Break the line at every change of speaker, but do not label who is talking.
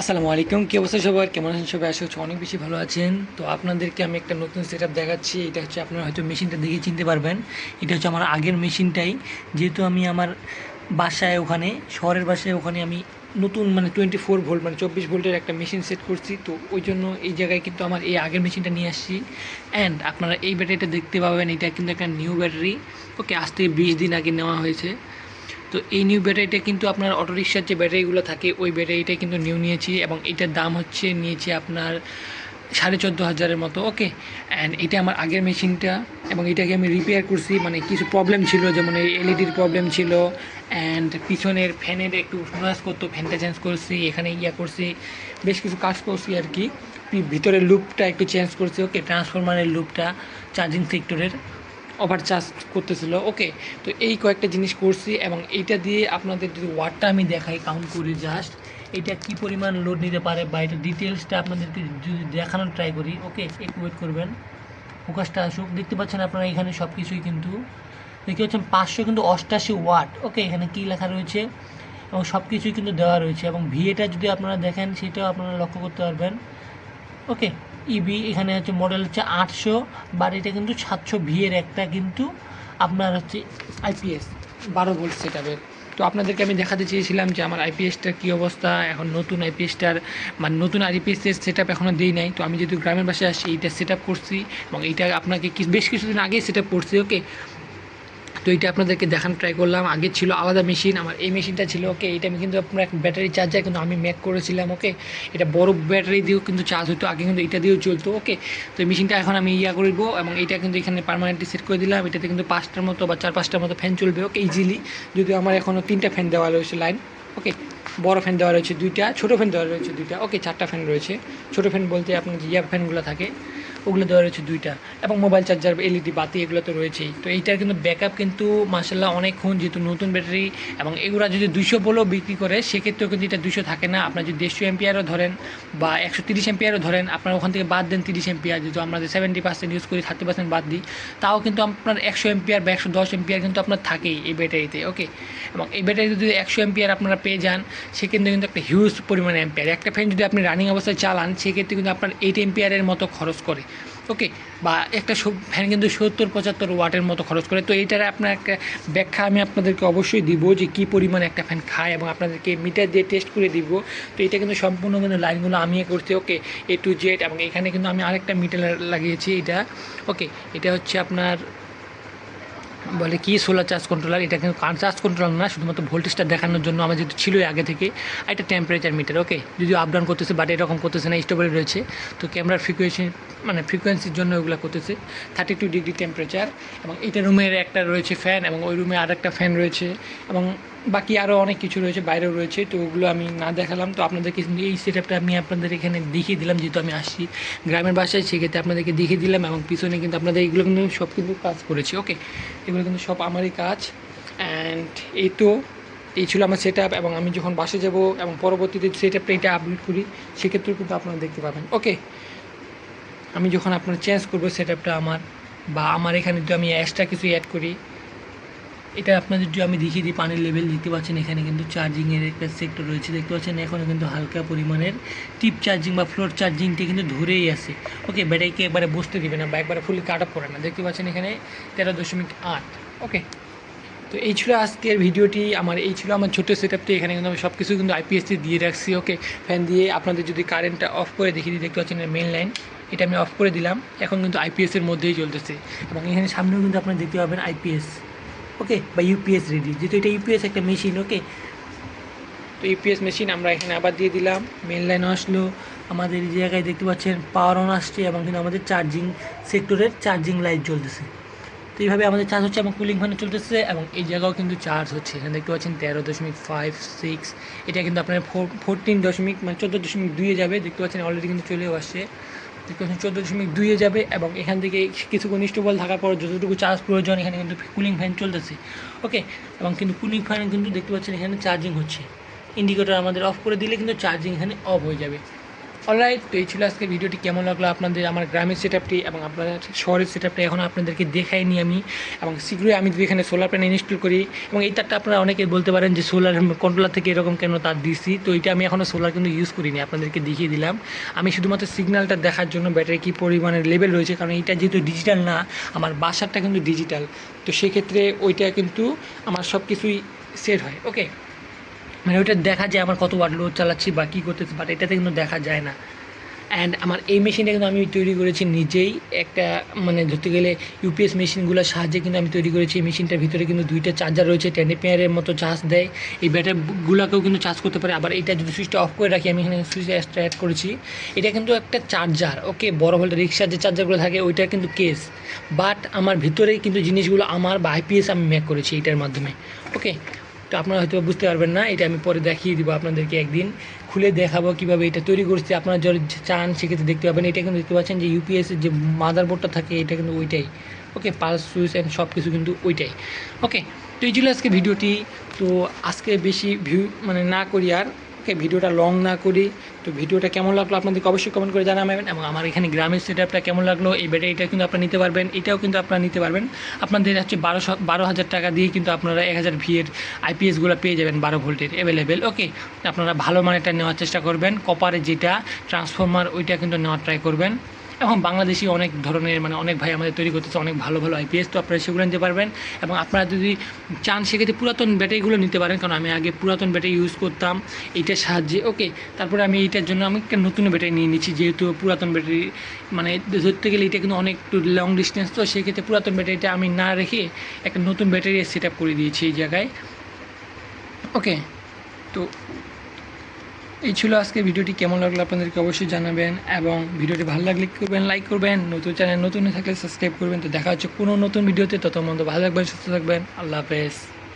আসসালামু আলাইকুম, কি অবস্থা সবার? কেমন আছেন সবাই? আশা করছি অনেক বেশি ভালো আছেন। তো আপনাদেরকে আমি একটা নতুন সেট দেখাচ্ছি। এটা হচ্ছে আপনারা হয়তো মেশিনটা দেখে চিনতে পারবেন। এটা হচ্ছে আমার আগের মেশিনটাই। যেহেতু আমি আমার বাসায় ওখানে, শহরের বাসায় ওখানে আমি নতুন মানে টোয়েন্টি ফোর ভোল্ট মানে চব্বিশ ভোল্টের একটা মেশিন সেট করছি। তো ওই জন্য এই জায়গায় কিন্তু আমার এই আগের মেশিনটা নিয়ে আসছি। অ্যান্ড আপনারা এই ব্যাটারিটা দেখতে পাবেন। এটা কিন্তু একটা নিউ ব্যাটারি ওকে আজ থেকে বিশ দিন আগে নেওয়া হয়েছে। তো এই নিউ ব্যাটারিটা কিন্তু আপনার অটো রিক্সার যে ব্যাটারিগুলো থাকে, ওই ব্যাটারিটা কিন্তু নিউ নিয়েছি এবং এটার দাম হচ্ছে নিয়েছি আপনার সাড়ে চোদ্দ হাজারের মতো ওকে অ্যান্ড এটা আমার আগের মেশিনটা এবং এটাকে আমি রিপেয়ার করছি মানে কিছু প্রবলেম ছিল, যেমন এই এলইডির প্রবলেম ছিল অ্যান্ড পিছনের ফ্যানের একটু নয়েজ করতো ফ্যানটা চেঞ্জ করছি, এখানে ইয়া করছি, বেশ কিছু কাজ করছি আর কি। ভিতরের লুপটা একটু চেঞ্জ করছি ওকে ট্রান্সফরমারের লুপটা চার্জিং সেক্টরের ওভার চার্জ করতেছিল। ওকে তো এই কয়েকটা জিনিস করছি এবং এইটা দিয়ে আপনাদের যদি ওয়াটটা আমি দেখাই কাউন্ট করি জাস্ট এটা কি পরিমাণ লোড নিতে পারে বা এটা ডিটেলসটা আপনাদেরকে যদি দেখানোর ট্রাই করি ওকে একটু ওয়েট করবেন। ফোকাসটা আসুক। দেখতে পাচ্ছেন আপনারা এখানে সব কিছুই কিন্তু, দেখতে পাচ্ছেন পাঁচশো কিন্তু অষ্টাশি ওয়াট ওকে এখানে কী লেখা রয়েছে এবং সব কিছুই কিন্তু দেওয়া রয়েছে এবং ভিএটা যদি আপনারা দেখেন, সেটাও আপনারা লক্ষ্য করতে পারবেন। ওকে ইবি এখানে হচ্ছে মডেল হচ্ছে আটশো বাট এটা কিন্তু সাতশো ভি এর একটা কিন্তু আপনার হচ্ছে আইপিএস বারো ভোল্ট সেট তো আপনাদেরকে আমি দেখাতে চেয়েছিলাম যে আমার আইপিএসটার কী অবস্থা, এখন নতুন আইপিএসটার মানে নতুন আইপিএসের সেট আপ এখনও দিই নাই। তো আমি যেহেতু গ্রামের বাসায় আসছি এইটা সেট আপ করছি এবং এইটা আপনাকে বেশ কিছুদিন আগেই সেট আপ করছি ওকে তো এইটা আপনাদেরকে দেখানো ট্রাই করলাম। আগে ছিল আলাদা মেশিন আমার এই মেশিনটা ছিল ওকে এটা আমি কিন্তু আপনার ব্যাটারি চার্জার কিন্তু আমি ম্যাক করেছিলাম ওকে এটা বড় ব্যাটারি দিয়েও কিন্তু চার্জ হতো আগে কিন্তু এটা দিয়েও চলতো ওকে তো এই মেশিনটা এখন আমি ইয়া করব এবং এটা কিন্তু এখানে পারমানেন্টলি সেট করে দিলাম। এটাতে কিন্তু পাঁচটার মতো বা চার পাঁচটার মতো ফ্যান চলবে ওকে ইজিলি যদিও আমার এখনও তিনটা ফ্যান দেওয়া রয়েছে লাইন ওকে বড় ফ্যান দেওয়া রয়েছে দুইটা, ছোটো ফ্যান দেওয়া রয়েছে দুইটা ওকে চারটা ফ্যান রয়েছে। ছোটো ফ্যান বলতে আপনার যে ইয়া ফ্যানগুলো থাকে ওগুলো দেওয়া রয়েছে দুইটা। এবং মোবাইল চার্জার এলইডি বাতি, এগুলো তো রয়েছেই। তো এইটার কিন্তু ব্যাকআপ কিন্তু মার্শাল্লাহ অনেকক্ষণ যেহেতু নতুন ব্যাটারি এবং এগুলো যদি দুইশো বলেও বিক্রি করে, সেক্ষেত্রেও কিন্তু এটা দুশো থাকে না। আপনার যদি দেড়শো এমপিয়ারও ধরেন বা একশো তিরিশ এমপিয়ারও ধরেন, আপনার ওখান থেকে বাদ দেন তিরিশ এমপিয়ার যেহেতু আমরা সেভেন্টি পার্সেন্ট ইউজ করি থার্টি পার্সেন্ট বাদ দিই, তাও কিন্তু আপনার একশো এমপিয়ার বা একশো দশ এমপিয়ার কিন্তু আপনার থাকেই এই ব্যাটারিতে ওকে এবং এই ব্যাটারিতে যদি একশো এমপিয়ার আপনারা পেয়ে যান, সেক্ষেত্রে কিন্তু একটা হিউজ পরিমাণে এমপিয়ার একটা ফ্যান যদি আপনি রানিং অবস্থায় চালান, সেক্ষেত্রে কিন্তু আপনার এইট এমপিয়ারের মতো খরচ করে। ওকে, বা একটা ফ্যান কিন্তু সত্তর, পঁচাত্তর ওয়াটের মতো খরচ করে। তো এইটার আপনার একটা ব্যাখ্যা আমি আপনাদেরকে অবশ্যই দিব যে কী পরিমাণে একটা ফ্যান খায় এবং আপনাদেরকে মিটার দিয়ে টেস্ট করে দিব। তো এটা কিন্তু সম্পূর্ণ কিন্তু লাইনগুলো আমি করছি, ওকে এ টু জেড এবং এখানে কিন্তু আমি আরেকটা মিটার লাগিয়েছি এটা ওকে, এটা হচ্ছে আপনার বলে কি সোলার চার্জ কন্ট্রোলার এটা কিন্তু চার্জ কন্ট্রোলার না, শুধুমাত্র ভোল্টেজটা দেখানোর জন্য আমার যেহেতু ছিলই আগে থেকে এটা টেম্পারেচার মিটার ওকে যদি আপ ডাউন করতেছে বাট এরকম করতেছে না স্টেবল রয়েছে। তো ক্যামেরার ফ্রিকোয়েন্সি মানে ফ্রিকোয়েন্সির জন্য ওগুলো করতেছে থার্টি টু ডিগ্রি টেম্পারেচার এবং এটা রুমের একটা রয়েছে ফ্যান এবং ওই রুমে আর একটা ফ্যান রয়েছে, এবং বাকি আরও অনেক কিছু রয়েছে, বাইরেও রয়েছে, তো ওগুলো আমি না দেখালাম। তো আপনাদেরকে এই সেট আপটা আমি আপনাদের এখানে দেখিয়ে দিলাম, যেহেতু আমি আসছি গ্রামের বাসায়, সেক্ষেত্রে আপনাদেরকে দেখিয়ে দিলাম এবং পিছনে কিন্তু আপনাদের এগুলো কিন্তু সব কিন্তু কাজ করেছি ওকে এগুলো কিন্তু সব আমারই কাজ। অ্যান্ড এই তো, এই ছিল আমার সেট আপ এবং আমি যখন বাসে যাব এবং পরবর্তীতে সেট আপটা এটা আপলোড করি, সেক্ষেত্রেও কিন্তু আপনারা দেখতে পাবেন ওকে আমি যখন আপনার চেঞ্জ করব সেট আপটা আমার বা আমার এখানে যদি আমি এক্সট্রা কিছু অ্যাড করি এটা আপনাদের যদি আমি দেখিয়ে দিই, পানির লেভেল দেখতে পাচ্ছেন, এখানে কিন্তু চার্জিংয়ের একটা সেক্টর রয়েছে। দেখতে পাচ্ছেন এখনও কিন্তু হালকা পরিমাণের টিপ চার্জিং বা ফ্লোর চার্জিংটি কিন্তু ধরেই আছে। ওকে ব্যাটারিকে একবারে বসতে দিবে না বা একবারে ফুলি কাট আপ করে না। দেখতে পাচ্ছেন এখানে তেরো দশমিক আট। ওকে তো এই ছিল আজকের ভিডিওটি। আমার এই ছিল আমার ছোটো সেট আপটি এখানে কিন্তু আমি সব কিছু কিন্তু আইপিএসসি দিয়ে রাখছি। ওকে ফ্যান দিয়ে আপনাদের যদি কারেন্টটা অফ করে দেখিয়ে দিই, দেখতে পাচ্ছেন মেন লাইন এটা আমি অফ করে দিলাম। এখন কিন্তু আইপিএসের মধ্যেই চলতেছে। এবং এখানে সামনেও কিন্তু আপনারা দেখতে পাবেন আইপিএস ওকে বা ইউপিএস রেডি যেহেতু এটা ইউপিএস একটা মেশিন ওকে তো ইউপিএস মেশিন আমরা এখানে আবার দিয়ে দিলাম। মেন লাইন আসলো আমাদের এই জায়গায় দেখতে পাচ্ছেন পাওয়ার অন আসছে এবং কিন্তু আমাদের চার্জিং সেক্টরের চার্জিং লাইট চলতেছে তো এইভাবে আমাদের চার্জ হচ্ছে এবং কুলিং ফ্যানও চলতেছে এবং এই জায়গাও কিন্তু চার্জ হচ্ছে। এখানে দেখতে পাচ্ছেন তেরো দশমিক ফাইভ সিক্স এটা কিন্তু আপনার ফোর ফোরটিন দশমিক মানে চোদ্দ দশমিক দুইয়ে যাবে। দেখতে পাচ্ছেন অলরেডি কিন্তু চলেও আসছে। পাচ্ছেন চোদ্দ দশমিক দুইয়ে যাবে এবং এখান থেকে কিছুক্ষণ বল থাকার পর যতটুকু চার্জ প্রয়োজন, এখানে কিন্তু কুলিং ফ্যান চলতেছে। ওকে? এবং কিন্তু কুলিং ফ্যান কিন্তু দেখতে পাচ্ছেন এখানে চার্জিং হচ্ছে। ইন্ডিকেটর আমাদের অফ করে দিলে কিন্তু চার্জিং এখানে অফ হয়ে যাবে। অলরাইট তো এই ছিল আজকে ভিডিওটি। কেমন লাগল আপনাদের আমার গ্রামের সেট আপটি এবং আপনাদের শহরের সেট আপটা এখন আপনাদেরকে দেখাইনি আমি। এবং শীঘ্রই আমি যদি এখানে সোলার প্যানেল ইনস্টল করি এবং এই তারটা আপনারা অনেকে বলতে পারেন যে সোলার কন্ট্রোলার থেকে এরকম কেন তার দিছি? তো এটা আমি এখনও সোলার কিন্তু ইউজ করিনি, আপনাদেরকে দেখিয়ে দিলাম। আমি শুধুমাত্র সিগন্যালটা দেখার জন্য ব্যাটারি কী পরিমাণের লেভেল রয়েছে? কারণ এটা যেহেতু ডিজিটাল না, আমার বাসারটা কিন্তু ডিজিটাল তো সেক্ষেত্রে ওইটা কিন্তু আমার সব কিছুই সেট হয় ওকে মানে ওইটা দেখা যায় আমার কত ওয়াট লোড চালাচ্ছি বা কী করতেছি বাট এটাতে কিন্তু দেখা যায় না। অ্যান্ড আমার এই মেশিনটা কিন্তু আমি তৈরি করেছি নিজেই একটা মানে ধরতে গেলে ইউপিএস মেশিনগুলোর সাহায্যে কিন্তু আমি তৈরি করেছি। এই মেশিনটার ভিতরে কিন্তু দুইটা চার্জার রয়েছে টেনে পেয়ারের মতো চার্জ দেয়। এই ব্যাটারিগুলোকেও কিন্তু চার্জ করতে পারে। আবার এটা যদি সুইচটা অফ করে রাখি, আমি এখানে সুইচটা এক্সট্রা অ্যাড করেছি। এটা কিন্তু একটা চার্জার ওকে বড় ভোল্টের রিক্সার যে চার্জারগুলো থাকে ওইটা কিন্তু কেস বাট আমার ভিতরেই কিন্তু জিনিসগুলো, আমার বা আইপিএস আমি ম্যাক করেছি এইটার মাধ্যমে ওকে তো আপনারা হয়তো বুঝতে পারবেন না, এটা আমি পরে দেখিয়ে দিব আপনাদেরকে একদিন। খুলে দেখাবো কীভাবে এটা তৈরি করছি। আপনারা যদি চান, সেক্ষেত্রে দেখতে পাবেন, এটা কিন্তু দেখতে পাচ্ছেন যে ইউপিএসের যে মাদারবোর্ডটা থাকে, এটা কিন্তু ওইটাই। ওকে পালস সুইচ অ্যান্ড সব কিছু কিন্তু ওইটাই। ওকে তো এই ছিল আজকে ভিডিওটি। তো আজকে বেশি ভিউ মানে না করি আর ওকে ভিডিওটা লং না করি। তো ভিডিওটা কেমন লাগল আপনাদেরকে অবশ্যই কমেন্ট করে জানাবেন এবং আমার এখানে গ্রামের সেট আপটা কেমন লাগল, এই ব্যাটারিটা কিন্তু আপনারা নিতে পারবেন, এটাও কিন্তু আপনারা নিতে পারবেন। আপনাদের হচ্ছে বারোশো বারো হাজার টাকা দিয়ে কিন্তু আপনারা এক হাজার ভিয়ের আইপিএসগুলো পেয়ে যাবেন বারো ভোল্টের অ্যাভেলেবেল ওকে আপনারা ভালো মানেরটা নেওয়ার চেষ্টা করবেন কপারে যেটা ট্রান্সফর্মার ওইটা কিন্তু নেওয়ার ট্রাই করবেন। এখন বাংলাদেশি অনেক ধরনের মানে অনেক ভাই আমাদের তৈরি করতেছে অনেক ভালো ভালো আইপিএস তো আপনারা সেগুলো নিতে পারবেন। এবং আপনারা যদি চান, সেক্ষেত্রে পুরাতন ব্যাটারিগুলো নিতে পারেন, কারণ আমি আগে পুরাতন ব্যাটারি ইউজ করতাম, এইটার সাহায্যে। ওকে তারপরে আমি এইটার জন্য আমি একটা নতুন ব্যাটারি নিয়ে নিচ্ছি, যেহেতু পুরাতন ব্যাটারি মানে ধরতে গেলে এটা কিন্তু অনেক একটু লং ডিস্টেন্স তো সেক্ষেত্রে পুরাতন ব্যাটারিটা আমি না রেখে একটা নতুন ব্যাটারি সেট করে দিয়েছি এই জায়গায়। ওকে তো এই ছিল আজকে ভিডিওটি। কেমন লাগল আপনাদেরকে অবশ্যই জানাবেন এবং ভিডিওটি ভালো লাগলে করবেন লাইক করবেন। নতুন চ্যানেল নতুন থাকলে সাবস্ক্রাইব করবেন। তো দেখা হচ্ছে কোনো নতুন ভিডিওতে। তত মন্দ ভালো থাকবেন, সুস্থ থাকবেন। আল্লাহ হাফেজ।